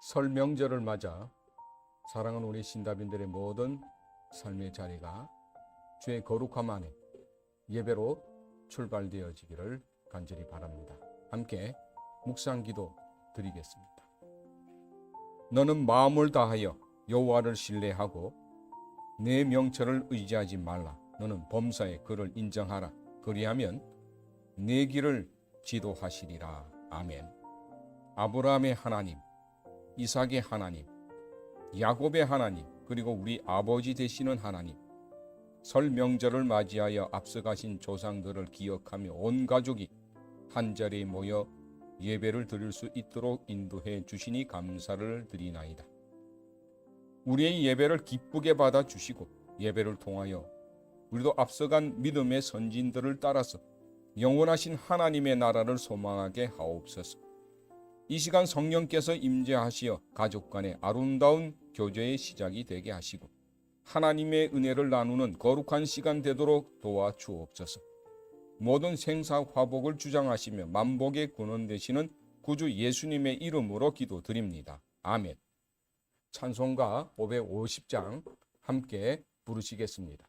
설 명절을 맞아 사랑하는 우리 신다빈들의 모든 삶의 자리가 주의 거룩함 안에 예배로 출발되어지기를 간절히 바랍니다. 함께 묵상 기도 드리겠습니다. 너는 마음을 다하여 여호와를 신뢰하고 내 명철을 의지하지 말라. 너는 범사에 그를 인정하라. 그리하면 내 길을 지도하시리라. 아멘. 아브라함의 하나님, 이삭의 하나님, 야곱의 하나님, 그리고 우리 아버지 되시는 하나님, 설 명절을 맞이하여 앞서가신 조상들을 기억하며 온 가족이 한 자리에 모여 예배를 드릴 수 있도록 인도해 주시니 감사를 드리나이다. 우리의 예배를 기쁘게 받아 주시고 예배를 통하여 우리도 앞서간 믿음의 선진들을 따라서 영원하신 하나님의 나라를 소망하게 하옵소서. 이 시간 성령께서 임재하시어 가족 간의 아름다운 교제의 시작이 되게 하시고 하나님의 은혜를 나누는 거룩한 시간 되도록 도와주옵소서. 모든 생사 화복을 주장하시며 만복의 근원 되시는 구주 예수님의 이름으로 기도드립니다. 아멘. 찬송가 550장 함께 부르시겠습니다.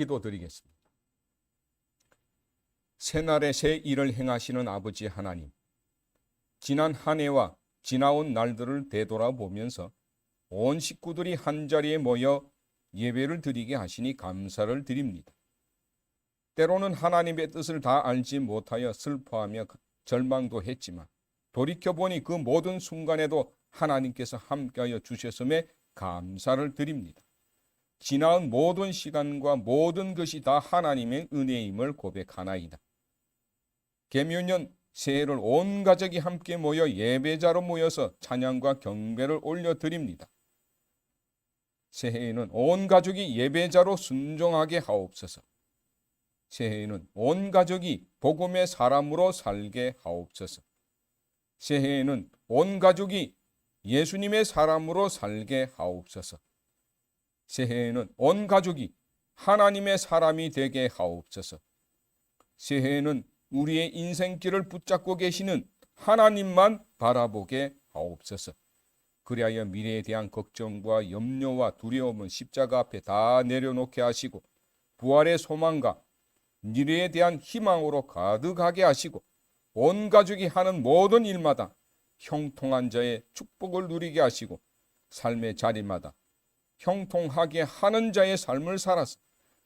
기도드리겠습니다. 새날에 새 일을 행하시는 아버지 하나님, 지난 한 해와 지나온 날들을 되돌아보면서 온 식구들이 한자리에 모여 예배를 드리게 하시니 감사를 드립니다. 때로는 하나님의 뜻을 다 알지 못하여 슬퍼하며 절망도 했지만 돌이켜보니 그 모든 순간에도 하나님께서 함께하여 주셨음에 감사를 드립니다. 지나온 모든 시간과 모든 것이 다 하나님의 은혜임을 고백하나이다. 개묘년 새해를 온 가족이 함께 모여 예배자로 모여서 찬양과 경배를 올려드립니다. 새해에는 온 가족이 예배자로 순종하게 하옵소서. 새해에는 온 가족이 복음의 사람으로 살게 하옵소서. 새해에는 온 가족이 예수님의 사람으로 살게 하옵소서. 새해에는 온 가족이 하나님의 사람이 되게 하옵소서. 새해에는 우리의 인생길을 붙잡고 계시는 하나님만 바라보게 하옵소서. 그리하여 미래에 대한 걱정과 염려와 두려움은 십자가 앞에 다 내려놓게 하시고 부활의 소망과 미래에 대한 희망으로 가득하게 하시고 온 가족이 하는 모든 일마다 형통한 자의 축복을 누리게 하시고 삶의 자리마다 형통하게 하는 자의 삶을 살아서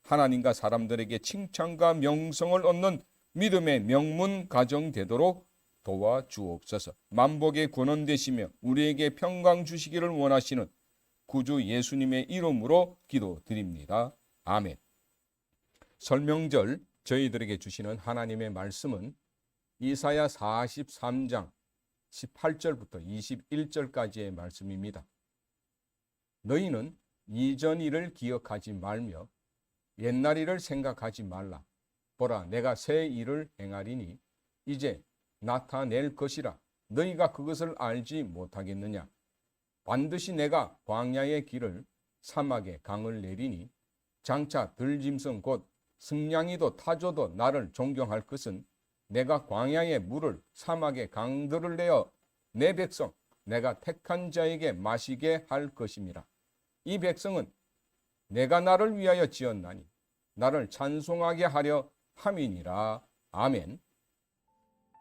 하나님과 사람들에게 칭찬과 명성을 얻는 믿음의 명문 가정 되도록 도와주옵소서. 만복의 근원 되시며 우리에게 평강 주시기를 원하시는 구주 예수님의 이름으로 기도드립니다. 아멘. 설명절 저희들에게 주시는 하나님의 말씀은 이사야 43장 18절부터 21절까지의 말씀입니다. 너희는 이전 일을 기억하지 말며 옛날 일을 생각하지 말라. 보라, 내가 새 일을 행하리니 이제 나타낼 것이라. 너희가 그것을 알지 못하겠느냐? 반드시 내가 광야의 길을 사막에 강을 내리니 장차 들짐승 곧 승냥이도 타조도 나를 존경할 것은 내가 광야의 물을 사막의 강들을 내어 내 백성 내가 택한 자에게 마시게 할 것임이라. 이 백성은 내가 나를 위하여 지었나니 나를 찬송하게 하려 함이니라. 아멘.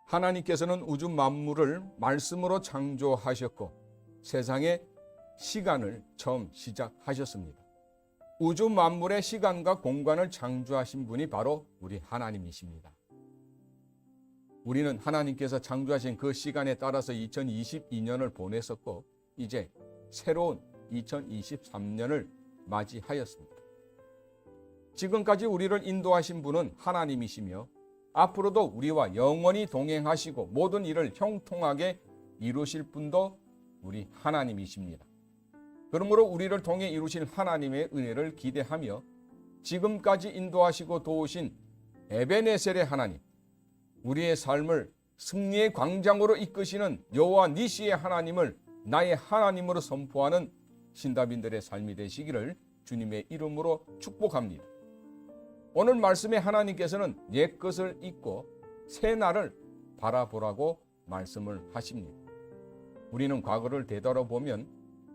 하나님께서는 우주 만물을 말씀으로 창조하셨고 세상의 시간을 처음 시작하셨습니다. 우주 만물의 시간과 공간을 창조하신 분이 바로 우리 하나님이십니다. 우리는 하나님께서 창조하신 그 시간에 따라서 2022년을 보냈었고 이제 새로운 2023년을 맞이하였습니다. 지금까지 우리를 인도하신 분은 하나님이시며 앞으로도 우리와 영원히 동행하시고 모든 일을 형통하게 이루실 분도 우리 하나님이십니다. 그러므로 우리를 통해 이루실 하나님의 은혜를 기대하며 지금까지 인도하시고 도우신 에베네셀의 하나님, 우리의 삶을 승리의 광장으로 이끄시는 여호와 니시의 하나님을 나의 하나님으로 선포하는 신다빈들의 삶이 되시기를 주님의 이름으로 축복합니다. 오늘 말씀에 하나님께서는 옛 것을 잊고 새 날을 바라보라고 말씀을 하십니다. 우리는 과거를 되돌아보면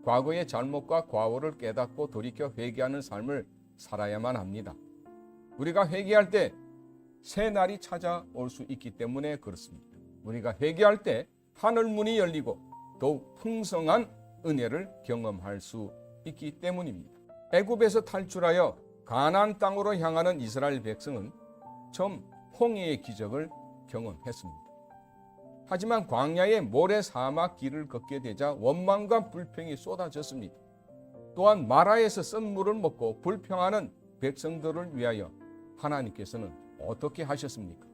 과거의 잘못과 과오를 깨닫고 돌이켜 회개하는 삶을 살아야만 합니다. 우리가 회개할 때 새 날이 찾아올 수 있기 때문에 그렇습니다. 우리가 회개할 때 하늘 문이 열리고 더욱 풍성한 은혜를 경험할 수 있기 때문입니다. 애굽에서 탈출하여 가나안 땅으로 향하는 이스라엘 백성은 처음 홍해의 기적을 경험했습니다. 하지만 광야의 모래 사막 길을 걷게 되자 원망과 불평이 쏟아졌습니다. 또한 마라에서 쓴 물을 먹고 불평하는 백성들을 위하여 하나님께서는 어떻게 하셨습니까?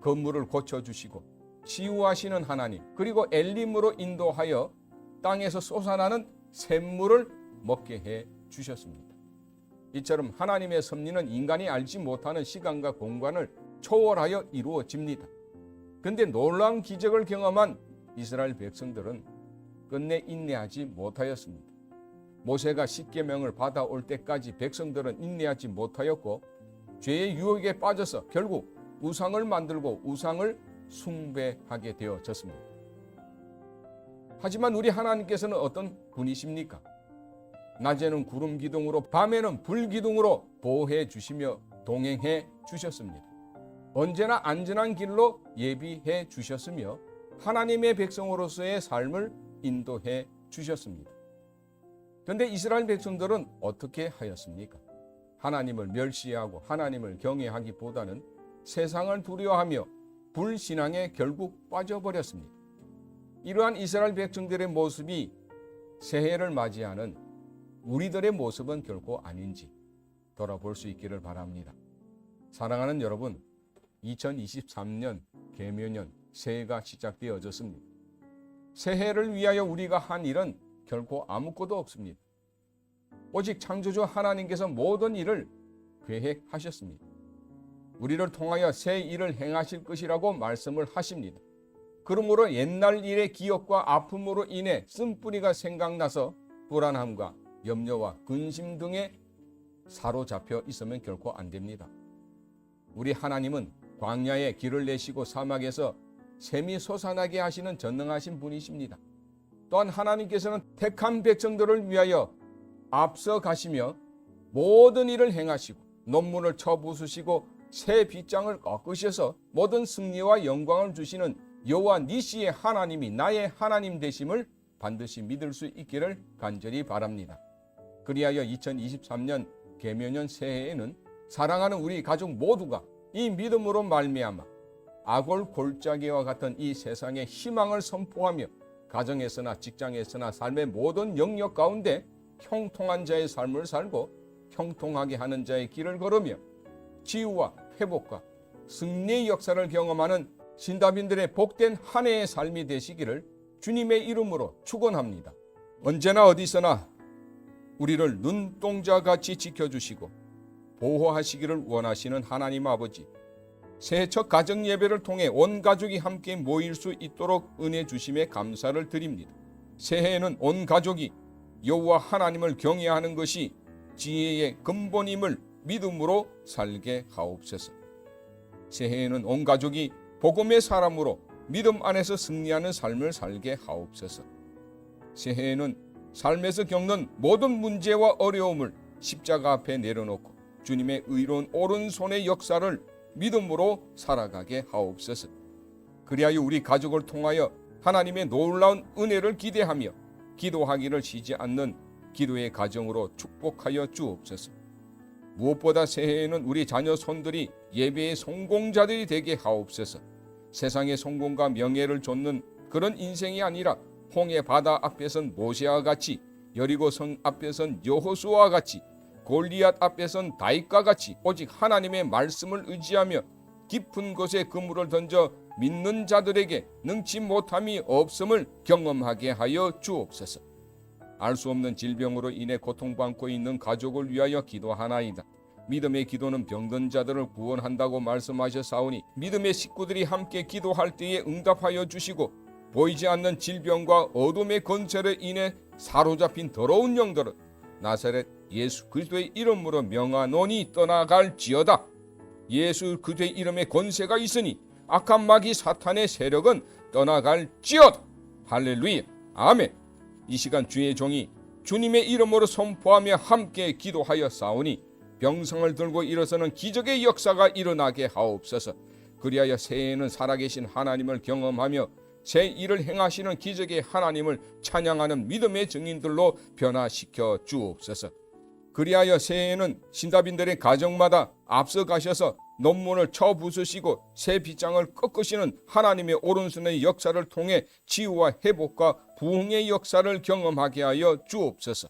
건물을 고쳐주시고 치유하시는 하나님 그리고 엘림으로 인도하여 땅에서 솟아나는 샘물을 먹게 해 주셨습니다. 이처럼 하나님의 섭리는 인간이 알지 못하는 시간과 공간을 초월하여 이루어집니다. 근데 놀라운 기적을 경험한 이스라엘 백성들은 끝내 인내하지 못하였습니다. 모세가 십계명을 받아올 때까지 백성들은 인내하지 못하였고 죄의 유혹에 빠져서 결국 우상을 만들고 우상을 숭배하게 되어졌습니다. 하지만 우리 하나님께서는 어떤 분이십니까? 낮에는 구름 기둥으로 밤에는 불 기둥으로 보호해 주시며 동행해 주셨습니다. 언제나 안전한 길로 예비해 주셨으며 하나님의 백성으로서의 삶을 인도해 주셨습니다. 그런데 이스라엘 백성들은 어떻게 하였습니까? 하나님을 멸시하고 하나님을 경외하기보다는 세상을 두려워하며 불신앙에 결국 빠져버렸습니다. 이러한 이스라엘 백성들의 모습이 새해를 맞이하는 우리들의 모습은 결코 아닌지 돌아볼 수 있기를 바랍니다. 사랑하는 여러분, 2023년 개묘년 새해가 시작되어졌습니다. 새해를 위하여 우리가 한 일은 결코 아무것도 없습니다. 오직 창조주 하나님께서 모든 일을 계획하셨습니다. 우리를 통하여 새 일을 행하실 것이라고 말씀을 하십니다. 그러므로 옛날 일의 기억과 아픔으로 인해 쓴뿌리가 생각나서 불안함과 염려와 근심 등에 사로잡혀 있으면 결코 안 됩니다. 우리 하나님은 광야에 길을 내시고 사막에서 샘이 솟아나게 하시는 전능하신 분이십니다. 또한 하나님께서는 택한 백성들을 위하여 앞서 가시며 모든 일을 행하시고 논문을 쳐부수시고 새 빗장을 꺾으셔서 모든 승리와 영광을 주시는 여호와 니시의 하나님이 나의 하나님 되심을 반드시 믿을 수 있기를 간절히 바랍니다. 그리하여 2023년 개묘년 새해에는 사랑하는 우리 가족 모두가 이 믿음으로 말미암아 악골 골짜기와 같은 이 세상의 희망을 선포하며 가정에서나 직장에서나 삶의 모든 영역 가운데 형통한 자의 삶을 살고 형통하게 하는 자의 길을 걸으며 치유와 회복과 승리의 역사를 경험하는 신다빈들의 복된 한 해의 삶이 되시기를 주님의 이름으로 축원합니다. 언제나 어디서나 우리를 눈동자 같이 지켜주시고 보호하시기를 원하시는 하나님 아버지 새해 첫 가정 예배를 통해 온 가족이 함께 모일 수 있도록 은혜 주심에 감사를 드립니다. 새해에는 온 가족이 여호와 하나님을 경외하는 것이 지혜의 근본임을 믿음으로 살게 하옵소서. 새해에는 온 가족이 복음의 사람으로 믿음 안에서 승리하는 삶을 살게 하옵소서. 새해에는 삶에서 겪는 모든 문제와 어려움을 십자가 앞에 내려놓고 주님의 의로운 오른손의 역사를 믿음으로 살아가게 하옵소서. 그리하여 우리 가족을 통하여 하나님의 놀라운 은혜를 기대하며 기도하기를 쉬지 않는 기도의 가정으로 축복하여 주옵소서. 무엇보다 새해에는 우리 자녀 손들이 예배의 성공자들이 되게 하옵소서. 세상의 성공과 명예를 좇는 그런 인생이 아니라 홍해 바다 앞에선 모세와 같이 여리고 성 앞에선 여호수아와 같이 골리앗 앞에선 다윗과 같이 오직 하나님의 말씀을 의지하며 깊은 곳에 그물을 던져 믿는 자들에게 능치 못함이 없음을 경험하게 하여 주옵소서. 알 수 없는 질병으로 인해 고통받고 있는 가족을 위하여 기도하나이다. 믿음의 기도는 병든 자들을 구원한다고 말씀하셨사오니 믿음의 식구들이 함께 기도할 때에 응답하여 주시고 보이지 않는 질병과 어둠의 건설에 인해 사로잡힌 더러운 영들은 나사렛 예수 그리스도의 이름으로 명하노니 떠나갈지어다. 예수 그리스도의 이름에 권세가 있으니 악한 마귀 사탄의 세력은 떠나갈지어다. 할렐루야. 아멘. 이 시간 주의 종이 주님의 이름으로 선포하며 함께 기도하여 싸우니 병성을 들고 일어서는 기적의 역사가 일어나게 하옵소서. 그리하여 새해에는 살아계신 하나님을 경험하며 새 일을 행하시는 기적의 하나님을 찬양하는 믿음의 증인들로 변화시켜 주옵소서. 그리하여 새해에는 신다빈들의 가정마다 앞서 가셔서 논문을 쳐 부수시고 새 빗장을 꺾으시는 하나님의 오른손의 역사를 통해 치유와 회복과 부흥의 역사를 경험하게 하여 주옵소서.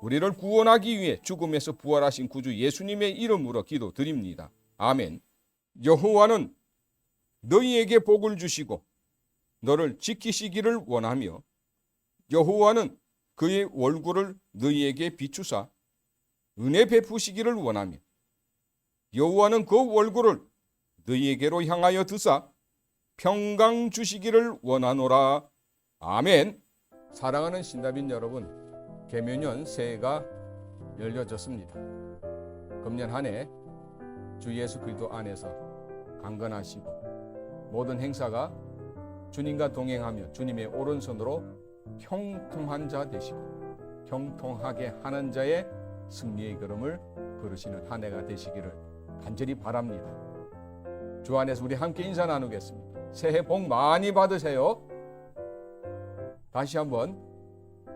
우리를 구원하기 위해 죽음에서 부활하신 구주 예수님의 이름으로 기도드립니다. 아멘. 여호와는 너희에게 복을 주시고 너를 지키시기를 원하며 여호와는 그의 얼굴을 너희에게 비추사 은혜 베푸시기를 원하며 여호와는 그 얼굴을 너희에게로 향하여 드사 평강 주시기를 원하노라. 아멘. 사랑하는 신다빈 여러분, 개묘년 새해가 열려졌습니다. 금년 한 해 주 예수 그리스도 안에서 강건하시고 모든 행사가 주님과 동행하며 주님의 오른손으로 형통한 자 되시고 형통하게 하는 자의 승리의 걸음을 걸으시는 한 해가 되시기를 간절히 바랍니다. 주 안에서 우리 함께 인사 나누겠습니다. 새해 복 많이 받으세요. 다시 한번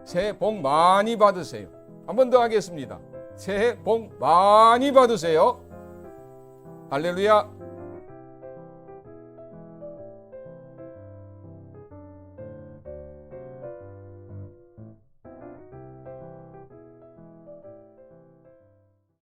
새해 복 많이 받으세요. 한 번 더 하겠습니다. 새해 복 많이 받으세요. 할렐루야.